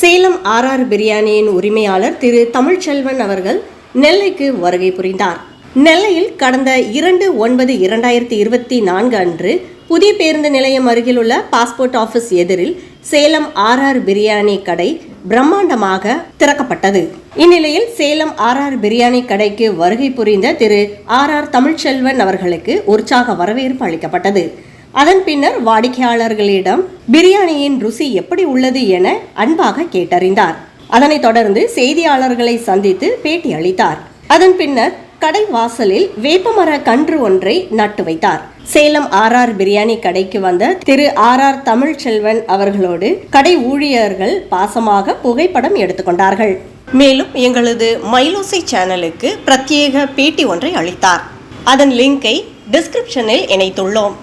Salem RR பிரியாணியின் உரிமையாளர் திரு தமிழ்ச்செல்வன் அவர்கள் நெல்லைக்கு வருகை புரிந்தார். நெல்லையில் கடந்த இரண்டு ஒன்பது இரண்டாயிரத்தி இருபத்தி நான்கு அன்று புதிய பேருந்து நிலையம் அருகிலுள்ள பாஸ்போர்ட் ஆபீஸ் எதிரில் சேலம் ஆர்ஆர் பிரியாணி கடை பிரம்மாண்டமாக திறக்கப்பட்டது. இந்நிலையில் சேலம் ஆர்ஆர் பிரியாணி கடைக்கு வருகை புரிந்த திரு ஆர் ஆர் தமிழ்ச்செல்வன் அவர்களுக்கு உற்சாக வரவேற்பு அளிக்கப்பட்டது. அதன் பின்னர் வாடிக்கையாளர்களிடம் பிரியாணியின் ருசி எப்படி உள்ளது என அன்பாக கேட்டறிந்தார். அதனைத் தொடர்ந்து செய்தியாளர்களை சந்தித்து பேட்டி அளித்தார். அதன் பின்னர் கடை வாசலில் வேப்பமர கன்று ஒன்றை நட்டு வைத்தார். சேலம் ஆர் ஆர் பிரியாணி கடைக்கு வந்த திரு ஆர் ஆர் தமிழ்ச்செல்வன் அவர்களோடு கடை ஊழியர்கள் பாசமாக புகைப்படம் எடுத்துக்கொண்டார்கள் மேலும் எங்களது மைலோசை சேனலுக்கு பிரத்யேக பேட்டி ஒன்றை அளித்தார். அதன் லிங்கை டிஸ்கிரிப்ஷனில் இணைத்துள்ளோம்.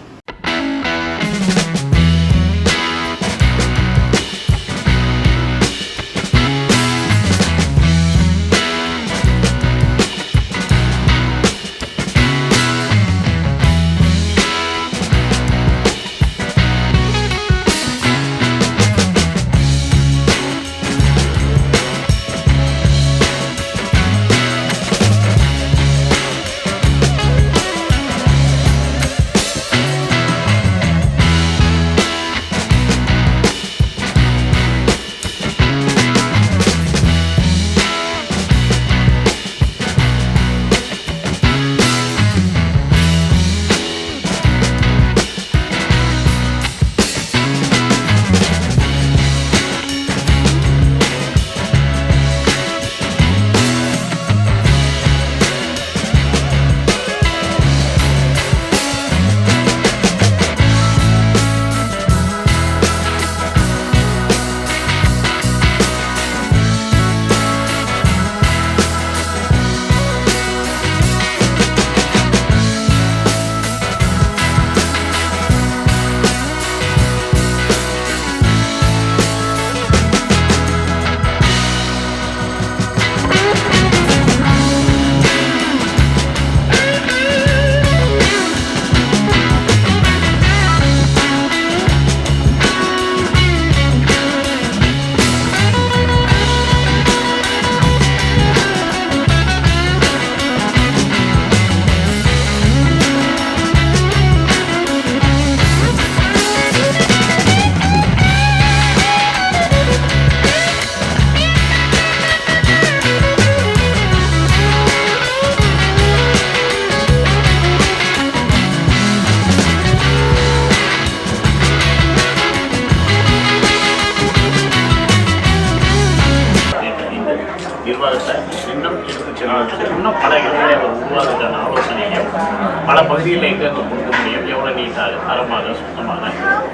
பகுதியில் எங்கெங்கே கொடுக்க முடியும் எவ்வளோ நீட்டாக தரமாக சுத்தமாக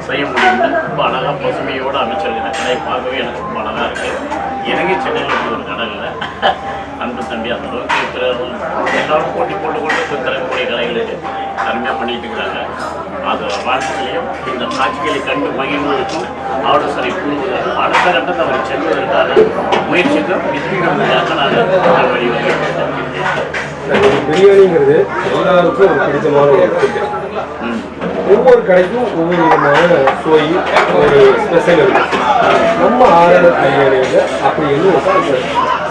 செய்ய முடியும்னு ரொம்ப அழகாக பசுமையோடு அமைச்சிருக்கிற கடை பார்க்கவே எனக்கு ரொம்ப அழகாக இருக்குது எனக்கு சென்னையில் இப்படி ஒரு கடை இல்லை அன்பு தம்பி அந்த அளவுக்கு இருக்கிற எல்லாரும் போட்டி போட்டு கொண்டு திறக்கக்கூடிய கடைகளுக்கு அருமையாக பண்ணிட்டு இருக்கிறாங்க அது வாழ்க்கையிலையும் இந்த காட்சிகளை கண்டு மகிழ்வதற்கும் சரி கூறுவதற்கும் அடுத்த கட்டத்தை அவர் செல்வதற்கான முயற்சிக்கும் வெற்றிகளுக்காக நான் வழிவகை பிரியாணிங்கிறது எல்லாருக்கும் ஒரு பிடித்தமான ஒரு ஃபுட்டு ஒவ்வொரு கடைக்கும் ஒவ்வொரு விதமான சுவை ஒரு ஸ்பெஷல் இருக்கு. நம்ம ஆரண பிரியாணியில் அப்படி என்ன ஒரு ஸ்பெஷல்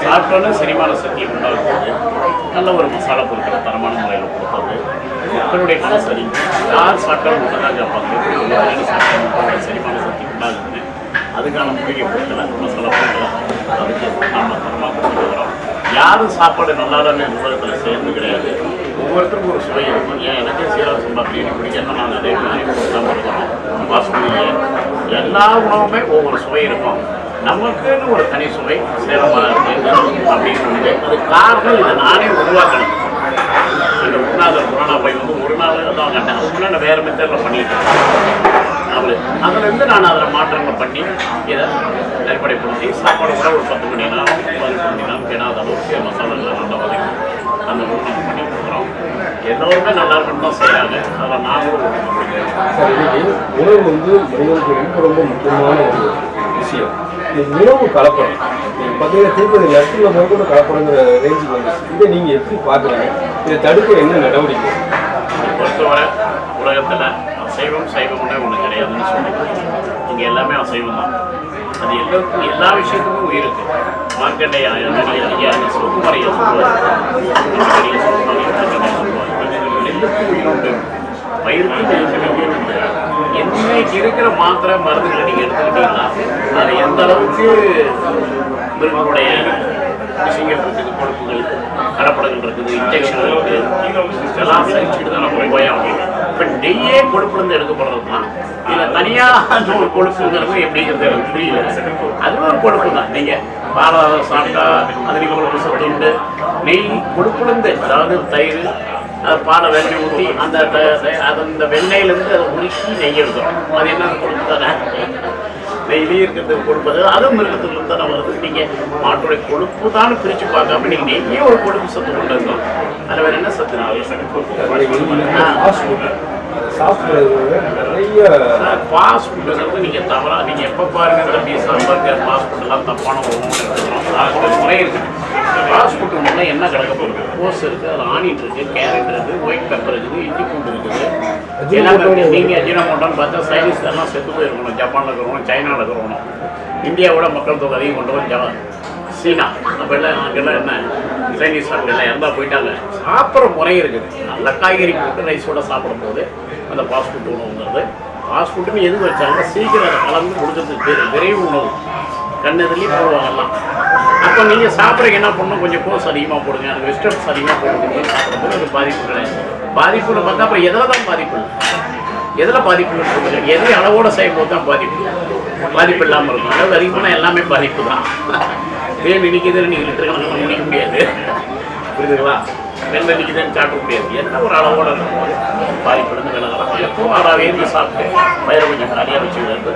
சாப்பிட்டோன்னே செரிமான சக்தி உண்டாகும் நல்ல ஒரு மசாலா பொருட்கள் தரமான முறையில் கொடுப்பாங்க மக்களுடைய மனசரி யார் சாப்பிட்டாலும் உடனே கேட்பாங்க சாப்பிட்டாலும் செரிமான சக்தி உண்டாகுது அதுக்கான மூலிகை பொருட்களை மசாலா பொருட்களை அதுக்கு நாம் தரமாக கொடுத்துருக்கிறோம் யாரும் சாப்பாடு நல்லா இல்லைன்னு உலகத்தில் சேர்ந்து கிடையாது. ஒவ்வொருத்தருக்கும் ஒரு சுவை இருக்கும். ஏன்? எனக்கே சீரக சம்பா பிரியாணி பிடிக்கணும் நான் அதே மாதிரி தான் பண்ணுறோம் பாசுமதி எல்லா உணவுமே ஒவ்வொரு சுவை இருக்கும். நமக்குன்னு ஒரு தனி சுவை சேலமாக இருக்குது அப்படின்னு வந்து அது காரணம் இதை நானே உருவாக்கணும். அந்த உண்ணாத புராணா போய் வந்து ஒரு நாள் தான் கண்டேன். அதுக்குள்ளே நான் வேறு மெத்தடில் பண்ணிட்டேன் அவர் அதுலேருந்து நான் அதில் மாற்றங்கள் பண்ணி இதை நெருப்படைப்படுத்தி சாப்பாடு கூட ஒரு பத்து மணி நேரம் பதினெட்டு மணி நேரம் கிடாத அளவுக்கு மசாலாவில் நல்லா வதக்கி அந்த நம்ம பண்ணி கொடுக்குறோம். எல்லோருமே நல்லா இருக்கணும் தான் செய்கிறாங்க அதில் நாங்களும் உணவு வந்து மனிதனுக்கு ரொம்ப ரொம்ப முக்கியமான ஒரு விஷயம். உணவு கலப்படம். பார்த்தீங்கன்னா திருப்பதி லட்சுமியில் முதல் கூட கலப்படங்கிற ரேஞ்சுக்கு வந்துச்சு. இதை நீங்கள் எப்படி பார்க்குறீங்க? இதை தடுக்க என்ன நடவடிக்கை? பொறுத்தவரை உலகத்தில் அசைவம் சைவம்னே ஒன்று கிடையாதுன்னு சொல்லி இங்கே எல்லாமே அசைவம் தான். அது எல்லாருக்கும் எல்லா விஷயத்துக்கும் உயிர் இருக்கு மார்க்கெட்டைய ஐயா சிவகுமாரையா சொல்லுவார் மிகப்பெரிய சிவகுமாரையா சொல்லுவார் எல்லாத்துக்கும் உயிர் உண்டு பயிருக்கு இன்னைக்கு இருக்கிற மாத்திரை மருந்துகளை நீங்கள் எடுத்துக்கிட்டீங்கன்னா அது எந்த அளவுக்கு மிருகங்களுடைய விஷயங்கள் இருக்குது கொழுப்புகள் கலப்படங்கள் இருக்குது இன்ஜெக்ஷன் இருக்குது இதெல்லாம் சகிச்சுட்டு தான் நம்ம போய் ஆகணும். இப்போ நெய்யே கொழுப்புலேருந்து எடுக்கப்படுறது தான் இதில் தனியாக ஒரு கொழுப்புங்கிறது எப்படிங்கிறது எனக்கு புரியல. அதுவும் ஒரு கொழுப்பு தான். நீங்கள் பாலாதம் சாப்பிட்டா அதில் கொழுப்பு சத்து உண்டு. நெய் கொழுப்புலேருந்து அதாவது தயிர் அது பாலை வெண்ணெய் ஊற்றி அந்த அது அந்த வெண்ணெயிலேருந்து அதை உருக்கி நெய் எடுக்கிறோம். அது என்ன கொழுப்பு தானே நெய்லேயே இருக்கிறது கொடுப்பது அதுவும் மிருகத்துல தானே வருது. நீங்கள் மாட்டுடைய கொழுப்பு தான் பிரித்து பார்க்காம நீங்கள் நெய்யே ஒரு கொழுப்பு சத்து கொண்டு இருந்தோம் அதில் வேறு என்ன சத்து? ஃபுட் சாப்பிட்றது நிறைய ஃபாஸ்ட் நீங்கள் தவறாக நீங்கள் எப்போ பாருங்க இந்த பீஸா பர்கர் ஃபாஸ்ட் ஃபுட்டெல்லாம் தப்பான ஒரு முறை இருக்குது ஃபாஸ்ட் ஃபுட் உள்ள என்ன கிடக்க போகுது? கோஸ் இருக்குது அதில் ஆனியன் இருக்குது கேரட் இருக்குது ஒயிட் பெப்பர் இருக்குது இஞ்சி பூண்டு இருக்குது. எல்லாமே இருக்குது நீங்கள் அஜினமோட்டோன்னு பார்த்தா சைனீஸ் எல்லாம் செத்து போயிருக்கணும். ஜப்பானில் இருக்கிறவங்க சைனாவில் இருக்கிறவங்க இந்தியாவோட மக்கள் தொகை அதிகம் கொண்டு வந்து சீனா. அப்போ எல்லாம் அங்கெல்லாம் என்ன? சைனீஸ் அவங்க எல்லாம் போயிட்டாங்க. சாப்பிட்ற முறை இருக்குது. நல்ல காய்கறி போட்டு ரைஸோட சாப்பிடும்போது அந்த ஃபாஸ்ட் ஃபுட் உணவுங்கிறது ஃபாஸ்ட் ஃபுட்டுன்னு எது வச்சாலும் சீக்கிரம் அதை கலந்து முடிஞ்சது விரைவு உணவு. கண்ணதுலேயும் போடுவாங்கலாம் அப்போ நீங்கள் சாப்பிட்றீங்க என்ன பண்ணணும்? கொஞ்சம் கோர்ஸ் அதிகமாக போடுங்க. அந்த வெஜிடபிள்ஸ் அதிகமாக போடுங்க. சாப்பிடும்போது அது பாதிப்பு கிடையாது. பாதிப்புன்னு பார்த்தா அப்புறம் எதில் தான் பாதிப்பு எதில் பாதிப்பு இல்லை அளவோடு அளவோட செய்யும்போது தான் பாதிப்பு. பாதிப்பு இல்லாமல் இருக்கும். அளவு அதிகமான எல்லாமே பாதிப்பு தான். வேல் இனிக்குதுன்னு நீங்கள் லிட்டர் முடிக்க முடியாது. புரியுதுங்களா? வெள்ளை நிற்குதுன்னு சாப்பிட முடியாது. என்ன ஒரு அளவோட பாதிப்புலேருந்து விலகலாம் எப்போ ஆறாவே இருந்து சாப்பிட்டு வயிறு கொஞ்சம் காலியாக வச்சுக்கிறது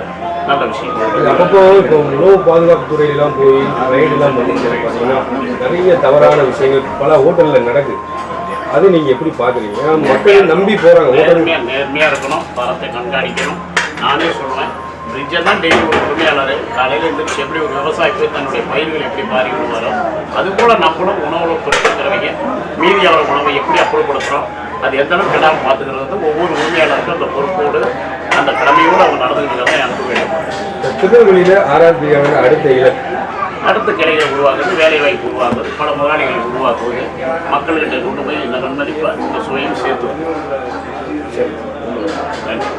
நல்ல விஷயம். அப்பப்போ இப்போ உணவு பாதுகாப்பு துறையெல்லாம் போய் ரைடுலாம் பண்ணிட்டு பார்த்தீங்கன்னா நிறைய தவறான விஷயங்கள் பல ஹோட்டலில் நடக்குது. அது நீங்கள் எப்படி பார்க்குறீங்க ஏன்னா மக்கள் நம்பி போகிறாங்க நேர்மையாக நேர்மையாக இருக்கணும். தரத்தை கண்காணிக்கணும். நானே சொல்லுவேன் பிரிட்ஜை தான் டெய்லி ஒரு உரிமையாளர். காலையில் எழுந்திரிச்சு எப்படி ஒரு விவசாயி போய் தன்னுடைய பயிர்கள் எப்படி பாதிக்கணும் வரும் அதுபோல் நம்மளும் உணவு பொருட்களுங்கிறவங்க மீதியாளர் உணவை எப்படி அப்புறப்படுத்துகிறோம் அது எந்த அளவுக்கு இல்லாமல் பார்த்துக்கிறது வந்து ஒவ்வொரு உரிமையாளருக்கும் அந்த பொறுப்போடு அந்த கடமையோடு அவங்க நடந்துக்கிறத அனுப்ப வேண்டும். திருநெல்வேலியில் ஆராத்திரியாவோட அடுத்த இலக்கு அடுத்த கிளைகளை உருவாக்குறது வேலை வாய்ப்பு உருவாக்குறது பல முதலாளிகளை உருவாக்குவது மக்கள்கிட்ட கொண்டு போய் இந்த நன்மதிப்பை இந்த சுவையும் சேர்த்து நன்றி.